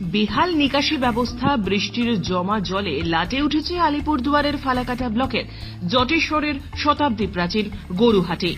বেহাল নিকাশি ব্যবস্থা, বৃষ্টির জমা জলে লাটে উঠেছে আলিপুরদুয়ারের ফালাকাটা ব্লকের জটেশ্বরের শতাব্দী প্রাচীন গরুহাটি।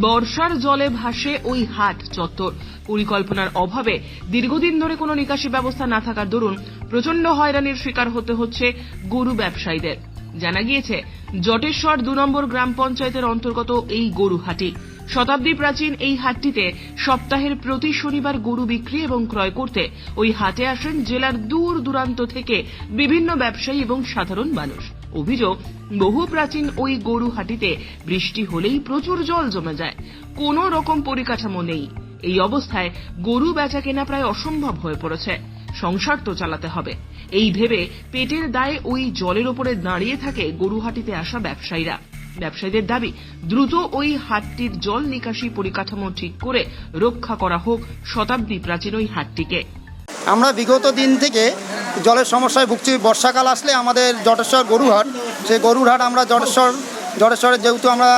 বর্ষার জলে ভাসে ওই হাট চত্বর। পরিকল্পনার অভাবে দীর্ঘদিন ধরে কোনো নিকাশি ব্যবস্থা না থাকার দরুন প্রচণ্ড হয়রানির শিকার হতে হচ্ছে গরু ব্যবসায়ীদের। জানা গিয়েছে, জটেশ্বর দু নম্বর গ্রাম পঞ্চায়েতের অন্তর্গত এই গরুহাটি শতাব্দী প্রাচীন এই হাটটিতে সপ্তাহের প্রতি শনিবার গরু বিক্রি এবং ক্রয় করতে ওই হাটে আসেন জেলার দূর দূরান্ত থেকে বিভিন্ন ব্যবসায়ী এবং সাধারণ মানুষ। অভিযোগ, বহু প্রাচীন ওই গরু হাটিতে বৃষ্টি হলেই প্রচুর জল জমে যায়। কোনো রকম পরিকাঠামো নেই। এই অবস্থায় গরু বেচা কেনা প্রায় অসম্ভব হয়ে পড়েছে। সংসার তো চালাতে হবে। এই ভেবে পেটের দায়ে ওই জলের ওপরে দাঁড়িয়ে থাকে গরুহাটিতে আসা ব্যবসায়ীরা। ব্যবসায়ীদের দাবি, দ্রুত ওই হাটটির জল নিকাশি পরিকাঠামো ঠিক করে রক্ষা করা হোক শতাব্দী প্রাচীন ওই হাটটিকে। আমরা বিগত দিন থেকে জলের সমস্যায় ভুগছি। বর্ষাকাল আসলে আমাদের জটেশ্বর গরুহাট, সেই গরুরহাট আমরা জটেশ্বর, জটেশ্বরের যেহেতু আমরা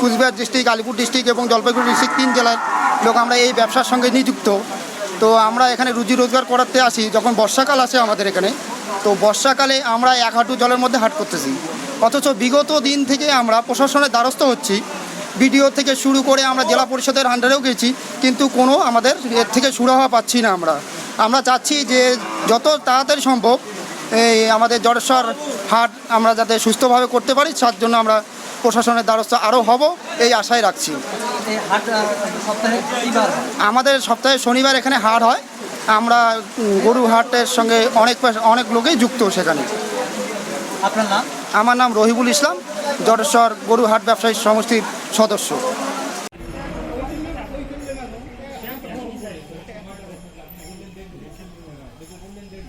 কুচবিহার ডিস্ট্রিক্ট, আলিপুর ডিস্ট্রিক্ট এবং জলপাইগুড়ি ডিস্ট্রিক্ট তিন জেলার লোক, আমরা এই ব্যবসার সঙ্গে নিযুক্ত। তো আমরা এখানে রুজি রোজগার করাতে আসি, যখন বর্ষাকাল আসে আমাদের এখানে। তো বর্ষাকালে আমরা এক হাঁটু জলের মধ্যে হাট করতেছি। অথচ বিগত দিন থেকে আমরা প্রশাসনের দ্বারস্থ হচ্ছি। বিডিও থেকে শুরু করে আমরা জেলা পরিষদের আন্ডারেও গেছি, কিন্তু কোনো আমাদের এর থেকে সুরাহা পাচ্ছি না আমরা। আমরা চাচ্ছি যে যত তাড়াতাড়ি সম্ভব এই আমাদের জটেশ্বর হাট আমরা যাতে সুস্থভাবে করতে পারি, তার জন্য আমরা প্রশাসনের দ্বারস্থ আরও হব, এই আশায় রাখছি। আমাদের সপ্তাহে শনিবার এখানে হাট হয়। আমরা গরু হাটের সঙ্গে অনেক অনেক লোকেই যুক্ত সেখানে। আপনার নাম? আমার নাম রহিবুল ইসলাম জটেশ্বর গরু হাট ব্যবসায়ী সমষ্টির সদস্য।